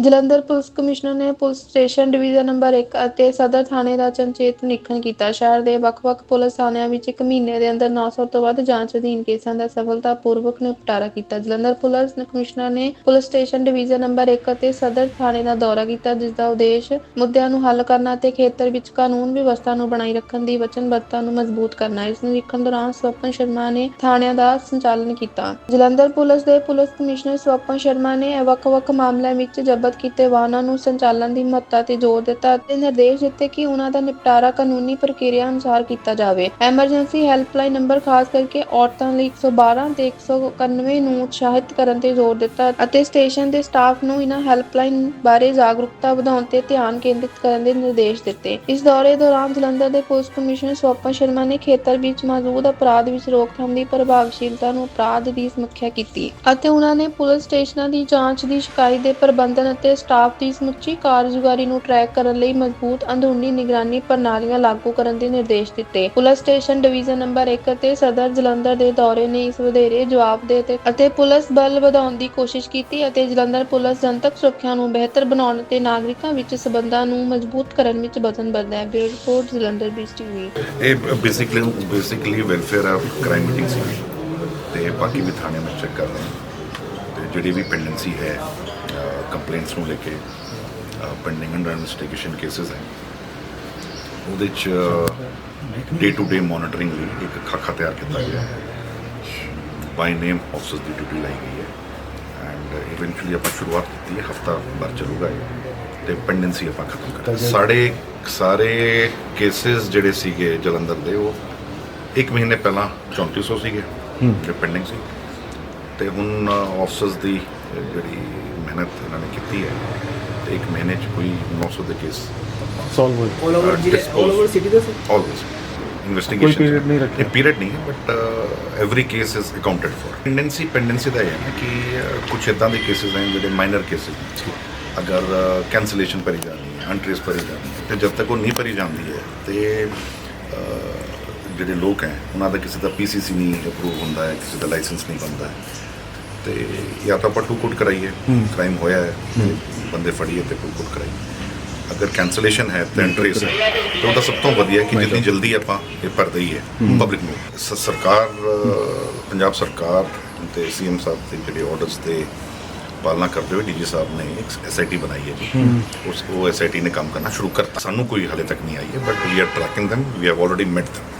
Jalandhar police commissioner ਨੇ police station division number 1 ਅਤੇ ਸਦਰ ਥਾਣੇ ਦਾ ਚੰਚੇਤ ਨਿਰੀਖਣ ਕੀਤਾ। ਸ਼ਹਿਰ ਦੇ ਵੱਖ-ਵੱਖ ਪੁਲਿਸ ਥਾਣਿਆਂ ਵਿੱਚ ਇੱਕ ਮਹੀਨੇ ਦੇ ਅੰਦਰ 900 ਤੋਂ ਵੱਧ ਜਾਂਚ ਅਧੀਨ ਕੇਸਾਂ ਦਾ ਸਫਲਤਾਪੂਰਵਕ ਨਿਪਟਾਰਾ ਕੀਤਾ। ਜਲੰਧਰ ਪੁਲਿਸ ਕਮਿਸ਼ਨਰ ਨੇ ਪੁਲਿਸ ਸਟੇਸ਼ਨ ਡਿਵੀਜ਼ਨ ਨੰਬਰ 1 ਅਤੇ ਸਦਰ ਥਾਣੇ ਦਾ ਦੌਰਾ ਕੀਤਾ, ਜਿਸ ਦਾ ਉਦੇਸ਼ ਮੁੱਦਿਆਂ ਨੂੰ ਹੱਲ ਕਰਨਾ ਅਤੇ ਖੇਤਰ ਵਿੱਚ ਕਾਨੂੰਨ ਵਿਵਸਥਾ ਨੂੰ ਬਣਾਈ ਰੱਖਣ ਦੀ ਵਚਨਬੱਧਤਾ ਨੂੰ ਮਜ਼ਬੂਤ ਕਰਨਾ। ਇਸ ਨਿਰੀਖਣ ਦੌਰਾਨ ਸਵਪਨ ਸ਼ਰਮਾ ਨੇ ਥਾਣਿਆਂ ਦਾ ਸੰਚਾਲਨ ਕੀਤਾ। ਜਲੰਧਰ ਪੁਲਿਸ ਦੇ ਪੁਲਿਸ ਕਮਿਸ਼ਨਰ ਸਵਪਨ ਸ਼ਰਮਾ ਨੇ ਵੱਖ-ਵੱਖ ਮਾਮਲਿਆਂ ਵਿੱਚ ਜਬਰ ਜ਼ਬਤ ਕੀਤੇ ਵਾਹਨਾਂ ਨੂੰ ਸੰਚਾਲਨ ਦੀ ਮਹੱਤਤਾ ਤੇ ਜ਼ੋਰ ਦਿੱਤਾ ਅਤੇ ਨਿਰਦੇਸ਼ ਦਿੱਤੇ ਕਿ ਉਹਨਾਂ ਦਾ ਨਿਪਟਾਰਾ ਕਾਨੂੰਨੀ ਪ੍ਰਕਿਰਿਆ ਅਨੁਸਾਰ ਕੀਤਾ ਜਾਵੇ। ਐਮਰਜੈਂਸੀ ਹੈਲਪਲਾਈਨ ਨੰਬਰ ਖਾਸ ਕਰਕੇ ਔਰਤਾਂ ਲਈ 112 ਤੇ 191 ਨੂੰ ਉਤਸ਼ਾਹਿਤ ਕਰਨ ਤੇ ਜ਼ੋਰ ਦਿੱਤਾ ਅਤੇ ਸਟੇਸ਼ਨ ਦੇ ਸਟਾਫ ਨੂੰ ਇਹਨਾਂ ਹੈਲਪਲਾਈਨ ਬਾਰੇ ਜਾਗਰੂਕਤਾ ਵਧਾਉਣ ਤੇ ਧਿਆਨ ਕੇਂਦਰਿਤ ਕਰਨ ਦੇ ਨਿਰਦੇਸ਼ ਦਿੱਤੇ। ਇਸ ਦੌਰੇ ਦੌਰਾਨ ਜਲੰਧਰ ਦੇ ਪੁਲਿਸ ਕਮਿਸ਼ਨਰ ਸਵਪਨ ਸ਼ਰਮਾ ਨੇ ਖੇਤਰ ਵਿੱਚ ਮੌਜੂਦ ਅਪਰਾਧ ਵਿੱਚ ਰੋਕਥਾਮ ਦੀ ਪ੍ਰਭਾਵਸ਼ੀਲਤਾ ਨੂੰ ਅਪਰਾਧ ਦੀ ਸਮੀਖਿਆ ਕੀਤੀ ਅਤੇ ਉਹਨਾਂ ਨੇ ਪੁਲਿਸ ਸਟੇਸ਼ਨਾਂ ਦੀ ਜਾਂਚ ਦੀ ਸ਼ਿਕਾਇਤ ਦੇ ਪ੍ਰਬੰਧਨ ਅਤੇ ਸਟਾਫ ਦੀ ਸਮੁੱਚੀ ਕਾਰਜਗੁਜ਼ਾਰੀ ਨੂੰ ਟਰੈਕ ਕਰਨ ਲਈ ਮਜ਼ਬੂਤ ਅੰਦਰੂਨੀ ਨਿਗਰਾਨੀ ਪ੍ਰਣਾਲੀਆਂ ਲਾਗੂ ਕਰਨ ਦੇ ਨਿਰਦੇਸ਼ ਦਿੱਤੇ। ਪੁਲਿਸ ਸਟੇਸ਼ਨ ਡਿਵੀਜ਼ਨ ਨੰਬਰ 1 ਅਤੇ ਸਦਰ ਜਲੰਧਰ ਦੇ ਦੌਰੇ ਨੇ ਇਸ ਵਧੇਰੇ ਜਵਾਬਦੇਹ ਤੇ ਅਤੇ ਪੁਲਿਸ ਬਲ ਵਧਾਉਣ ਦੀ ਕੋਸ਼ਿਸ਼ ਕੀਤੀ ਅਤੇ ਜਲੰਧਰ ਪੁਲਿਸ ਜਨਤਕ ਸੁਰੱਖਿਆ ਨੂੰ ਬਿਹਤਰ ਬਣਾਉਣ ਅਤੇ ਨਾਗਰਿਕਾਂ ਵਿੱਚ ਸਬੰਧਾਂ ਨੂੰ ਮਜ਼ਬੂਤ ਕਰਨ ਵਿੱਚ ਵਚਨਬੱਧ ਹੈ। ਬਿਊਰੋ ਰਿਪੋਰਟ, ਜਲੰਧਰ ਬੀਸ ਟੀਵੀ ਇਹ basically basically welfare of crime meeting ਸੀ ਤੇ ਬਾਕੀ ਵੀ ਥਾਣੇ ਵਿੱਚ ਚੈੱਕ ਕਰ ਰਹੇ ਹਾਂ। ਤੇ ਜਿਹੜੀ ਵੀ ਪੈਂਡੈਂਸੀ ਹੈ ਕੰਪਲੇਂਟਸ ਨੂੰ ਲੈ ਕੇ ਪੈਂਡਿੰਗ ਅੰਡਰ ਇਨਵੈਸਟੀਗੇਸ਼ਨ ਕੇसेस ਹੈ। ਉਹਦੇ ਚ ਡੇ ਟੂ ਡੇ ਮੋਨਿਟਰਿੰਗ ਲਈ ਇੱਕ ਖਾਕਾ ਤਿਆਰ ਕੀਤਾ ਗਿਆ ਹੈ। ਬਾਈ ਨੇਮ ਆਫਸਰਸ ਦੀ ਡਿਊਟੀ ਲਾਈ ਗਈ ਹੈ। ਐਂਡ ਇਵੈਂਚੁਅਲੀ ਆਪਾਂ ਸ਼ੁਰੂਆਤ ਕੀਤੀ ਹੈ ਹਫਤਾ ਭਰ ਚੱਲੂਗਾ ਇਹ। ਤੇ ਪੈਂਡੈਂਸੀ ਆਪਾਂ ਖਤਮ ਕਰਾਂਗੇ ਸਾਡੇ ਸਾਰੇ ਕੇਸਿਸ ਜਿਹੜੇ ਸੀਗੇ ਜਲੰਧਰ ਦੇ ਉਹ ਇੱਕ ਮਹੀਨੇ ਪਹਿਲਾਂ 3400 ਸੀਗੇ ਪੈਂਡਿੰਗ ਸੀ। ਤੇ ਹੁਣ ਆਫਸਰਸ ਦੀ ਜਿਹੜੀ ਮਿਹਨਤ ਇਹਨਾਂ ਨੇ ਕੀਤੀ ਹੈ ਤੇ ਇੱਕ ਮਹੀਨੇ ਚ ਕੋਈ 900 ਦੇ ਕੇਸ ਸੋਲਵ ਹੋਏ over Uh, ਜ਼ਿਲ੍ਹੇ all over city ਦੇ sir? always. ਇਨਵੈਸਟੀਗੇਸ਼ਨ ਕੋਈ period ਨਹੀਂ ਰੱਖਿਆ? ਪੀਰੀਅਡ ਨਹੀਂ ਹੈ but every case is accounted for pendency pendency ਦਾ ਇਹ ਹੈ ਕਿ uh, ਕੁਝ ਇਦਾਂ ਦੇ ਕੇਸਿਸ ਹਨ ਜਿਹੜੇ ਮਾਈਨਰ ਕੇਸਿਸ ਅਗਰ ਕੈਂਸਲੇਸ਼ਨ ਭਰੀ ਜਾਣੀ ਹੈ ਅਨਟ੍ਰੇਸ ਭਰੀ ਜਾਣੀ ਹੈ ਤੇ ਜਦ ਤੱਕ ਉਹ ਨਹੀਂ ਭਰੀ ਜਾਂਦੀ ਹੈ ਤੇ ਅਹ, ਜਿਹੜੇ ਲੋਕ ਹੈ ਉਹਨਾਂ ਦਾ ਕਿਸੇ ਦਾ ਪੀਸੀਸੀ ਨਹੀਂ ਅਪਰੂਵ ਹੁੰਦਾ ਹੈ ਕਿਸੇ ਦਾ ਲਾਇਸੈਂਸ ਨਹੀਂ ਬਣਦਾ ਹੈ। ਤੇ ਜਾਂ ਤਾਂ ਆਪਾਂ ਟੂ ਕੁੱਟ ਕਰਾਈਏ ਕ੍ਰਾਈਮ ਹੋਇਆ ਹੈ ਬੰਦੇ ਫੜੀਏ ਤੇ ਟੂ ਕੁੱਟ ਕਰਾਈਏ। ਅਗਰ ਕੈਂਸਲੇਸ਼ਨ ਹੈ ਤੇ ਇੰਟਰੇਸ ਹੈ। ਤਾਂ ਉਹਦਾ ਸਭ ਤੋਂ ਵਧੀਆ ਕਿ ਜਿੰਨੀ ਜਲਦੀ ਆਪਾਂ ਇਹ ਭਰ ਦਈਏ ਪਬਲਿਕ ਨੂੰ। ਸਰਕਾਰ ਪੰਜਾਬ ਸਰਕਾਰ ਤੇ ਸੀਐਮ ਸਾਹਿਬ ਦੇ ਜਿਹੜੇ ਆਰਡਰਸ ਤੇ ਪਾਲਣਾ ਕਰਦੇ ਹੋਏ ਡੀਜੀ ਸਾਹਿਬ ਨੇ ਇੱਕ ਐਸਆਈਟੀ ਬਣਾਈ ਹੈ ਜੀ। ਉਸ ਉਹ ਐਸਆਈਟੀ ਨੇ ਕੰਮ ਕਰਨਾ ਸ਼ੁਰੂ ਕਰਤਾ। ਸਾਨੂੰ ਕੋਈ ਹਾਲੇ ਤੱਕ ਨਹੀਂ ਆਈ ਹੈ but we are tracking them. We have already met them